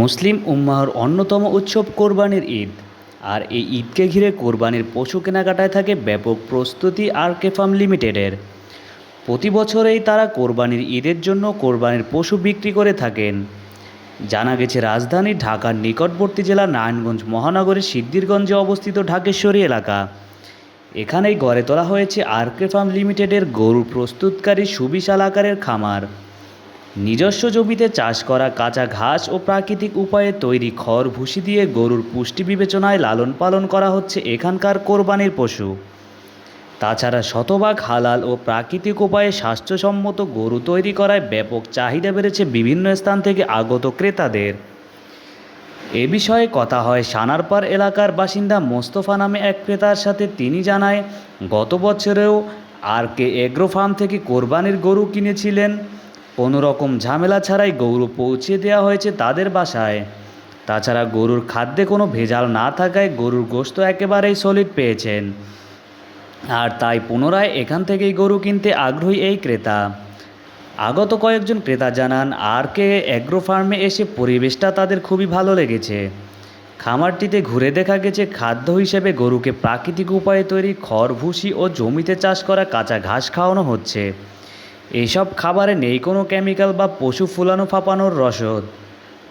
মুসলিম উম্মাহর অন্যতম উৎসব কোরবানির ঈদ। আর এই ঈদকে ঘিরে কোরবানির পশু কেনাকাটায় থাকে ব্যাপক প্রস্তুতি আর কেফাম লিমিটেডের। প্রতি বছরেই তারা কোরবানির ঈদের জন্য কোরবানির পশু বিক্রি করে থাকেন। জানা গেছে, রাজধানী ঢাকার নিকটবর্তী জেলা নারায়ণগঞ্জ মহানগরের সিদ্ধিরগঞ্জে অবস্থিত ঢাকেশ্বরী এলাকা। এখানেই গড়ে তোলা হয়েছে আরকে ফার্ম লিমিটেডের গরু প্রস্তুতকারী সুবিশাল আকারের খামার। নিজস্ব জমিতে চাষ করা কাঁচা ঘাস ও প্রাকৃতিক উপায়ে তৈরি খড় ভুসি দিয়ে গরুর পুষ্টি বিবেচনায় লালন পালন করা হচ্ছে এখানকার কোরবানির পশু। তাছাড়া শতভাগ হালাল ও প্রাকৃতিক উপায়ে স্বাস্থ্যসম্মত গরু তৈরি করায় ব্যাপক চাহিদা বেড়েছে বিভিন্ন স্থান থেকে আগত ক্রেতাদের। এ বিষয়ে কথা হয় সানারপাড় এলাকার বাসিন্দা মোস্তফা নামে এক ক্রেতার সাথে। তিনি জানায়, গত বছরেও আর কে এগ্রো ফার্ম থেকে কোরবানির গরু কিনেছিলেন। কোনো রকম ঝামেলা ছাড়াই গরু পৌঁছে দেওয়া হয়েছে তাদের বাসায়। তাছাড়া গরুর খাদ্যে কোনো ভেজাল না থাকায় গরুর গোশত একেবারেই সলিড পেয়েছেন। আর তাই পুনরায় এখান থেকেই গরু কিনতে আগ্রহী এই ক্রেতা। আগত কয়েকজন ক্রেতা জানান আর কে অ্যাগ্রো ফার্মে এসে পরিবেশটা তাদের খুবই ভালো লেগেছে। খামারটিতে ঘুরে দেখা গেছে খাদ্য হিসেবে গরুকে প্রাকৃতিক উপায়ে তৈরি খড় ভুসি ও জমিতে চাষ করা কাঁচা ঘাস খাওয়ানো হচ্ছে। এইসব খাবারে নেই কোনো কেমিক্যাল বা পশু ফুলানো ফাপানোর রসদ।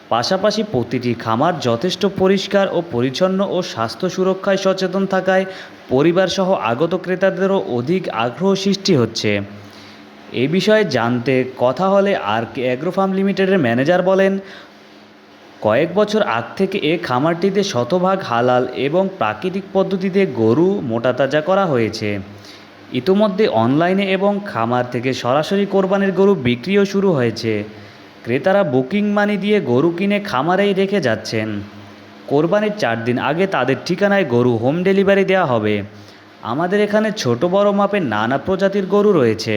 পাশাপাশি প্রতিটি খামার যথেষ্ট পরিষ্কার ও পরিচ্ছন্ন ও স্বাস্থ্য সুরক্ষায় সচেতন থাকায় পরিবারসহ আগত ক্রেতাদেরও অধিক আগ্রহ সৃষ্টি হচ্ছে। এ বিষয়ে জানতে কথা হলে আর কে অ্যাগ্রো ফার্ম লিমিটেডের ম্যানেজার বলেন, কয়েক বছর আগ থেকে এ খামারটিতে শতভাগ হালাল এবং প্রাকৃতিক পদ্ধতিতে গরু মোটাতাজা করা হয়েছে। ইতোমধ্যে অনলাইনে এবং খামার থেকে সরাসরি কোরবানির গরু বিক্রিও শুরু হয়েছে। ক্রেতারা বুকিং মানি দিয়ে গরু কিনে খামারেই রেখে যাচ্ছেন। কোরবানির চার দিন আগে তাদের ঠিকানায় গরু হোম ডেলিভারি দেওয়া হবে। আমাদের এখানে ছোট বড় মাপের নানা প্রজাতির গরু রয়েছে।